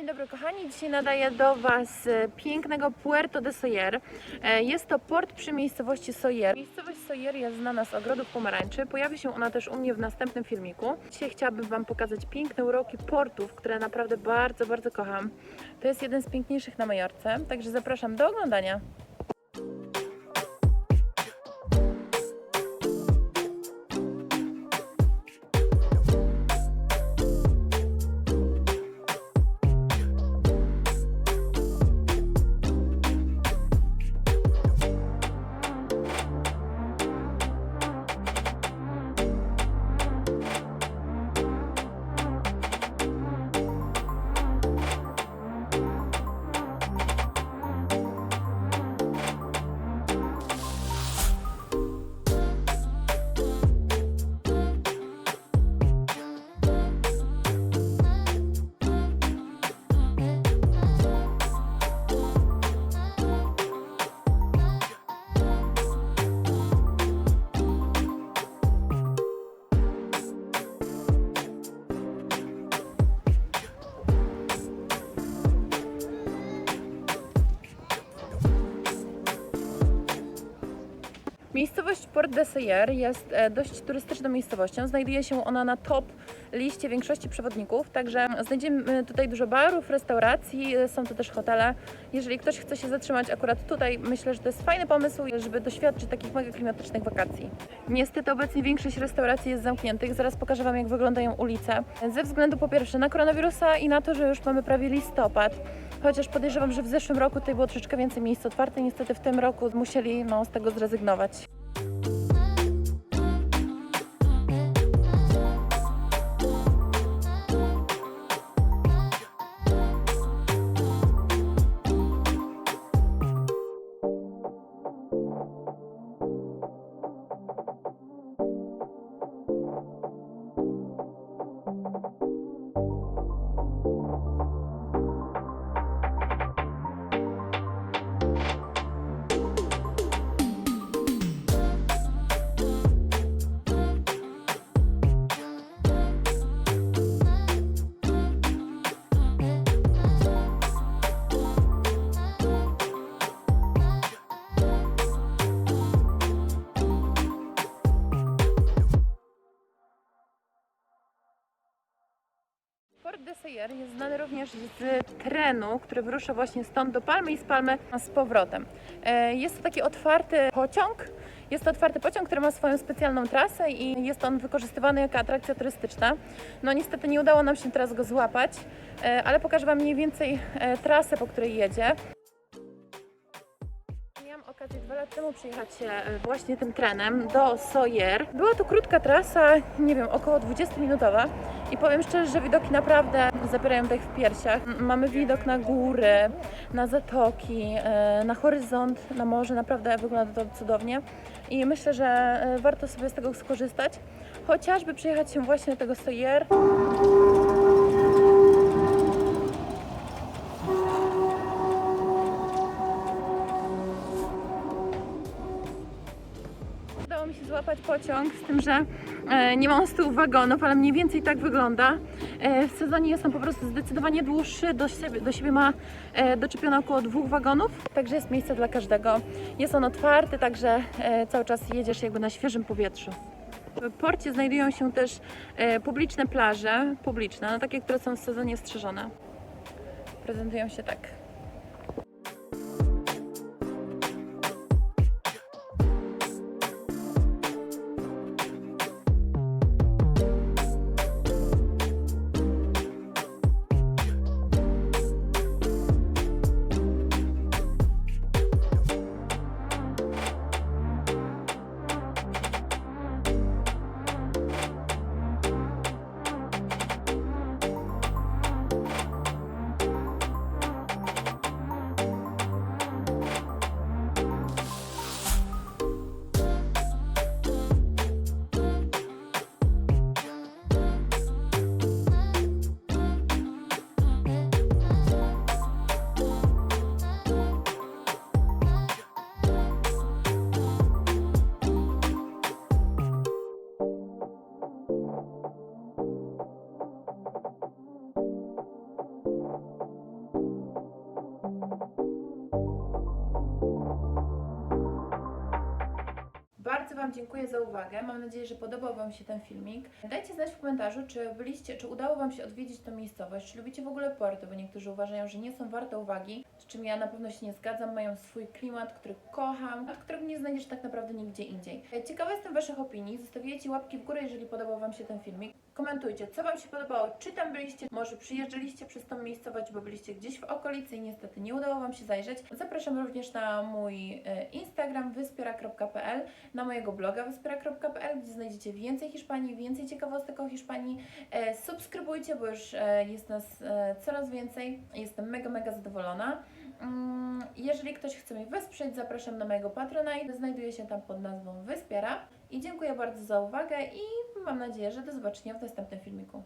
Dzień dobry kochani, dzisiaj nadaję do Was z pięknego Puerto de Soyer. E, Jest to port przy miejscowości Soyer. Miejscowość Soyer jest znana z ogrodów pomarańczy, pojawi się ona też u mnie w następnym filmiku. Dzisiaj chciałabym Wam pokazać piękne uroki portów, które naprawdę bardzo, bardzo kocham. To jest jeden z piękniejszych na Majorce, także zapraszam do oglądania. Miejscowość Port de Soyer jest e, dość turystyczną miejscowością. Znajduje się ona na top liście większości przewodników, także znajdziemy tutaj dużo barów, restauracji, e, są tu też hotele. Jeżeli ktoś chce się zatrzymać akurat tutaj, myślę, że to jest fajny pomysł, żeby doświadczyć takich mega klimatycznych wakacji. Niestety obecnie większość restauracji jest zamkniętych, zaraz pokażę Wam jak wyglądają ulice. Ze względu po pierwsze na koronawirusa i na to, że już mamy prawie listopad. Chociaż podejrzewam, że w zeszłym roku tutaj było troszeczkę więcej miejsc otwartych, niestety w tym roku musieli no, z tego zrezygnować. Port de Soyer jest znany również z trenu, który wyrusza właśnie stąd do Palmy i z Palmy z powrotem. E, Jest to taki otwarty pociąg. Jest to otwarty pociąg, który ma swoją specjalną trasę i jest on wykorzystywany jako atrakcja turystyczna. No niestety nie udało nam się teraz go złapać, e, ale pokażę Wam mniej więcej e, trasę, po której jedzie. Okazję dwa lata temu przyjechać e, właśnie tym trenem do Soyer. Była to krótka trasa, nie wiem, około 20-minutowa i powiem szczerze, że widoki naprawdę zapierają dech w piersiach. Mamy widok na góry, na zatoki, e, na horyzont, na morze, naprawdę wygląda to cudownie i myślę, że e, warto sobie z tego skorzystać, chociażby przyjechać się właśnie do tego Soyer. Złapać pociąg, z tym, że e, nie mam z tyłu wagonów, ale mniej więcej tak wygląda. E, w sezonie jest on po prostu zdecydowanie dłuższy, do siebie, do siebie ma e, doczepione około dwóch wagonów, także jest miejsce dla każdego. Jest on otwarty, także e, cały czas jedziesz jakby na świeżym powietrzu. W porcie znajdują się też e, publiczne plaże, publiczne, no takie, które są w sezonie strzeżone. Prezentują się tak. Wam dziękuję za uwagę. Mam nadzieję, że podobał Wam się ten filmik. Dajcie znać w komentarzu, czy byliście, czy udało Wam się odwiedzić tę miejscowość, czy lubicie w ogóle porty, bo niektórzy uważają, że nie są warte uwagi, z czym ja na pewno się nie zgadzam. Mają swój klimat, który kocham, a którego nie znajdziesz tak naprawdę nigdzie indziej. Ciekawa jestem Waszych opinii. Zostawiajcie łapki w górę, jeżeli podobał Wam się ten filmik. Komentujcie, co Wam się podobało, czy tam byliście, może przyjeżdżaliście przez tą miejscowość, bo byliście gdzieś w okolicy i niestety nie udało Wam się zajrzeć. Zapraszam również na mój e, Instagram wyspiera.pl, na mojego bloga wyspiera.pl, gdzie znajdziecie więcej Hiszpanii, więcej ciekawostek o Hiszpanii. E, subskrybujcie, bo już e, jest nas e, coraz więcej. Jestem mega, mega zadowolona. Mm, Jeżeli ktoś chce mnie wesprzeć, zapraszam na mojego Patronite. Znajduje się tam pod nazwą Wyspiera. I dziękuję bardzo za uwagę i mam nadzieję, że do zobaczenia w następnym filmiku.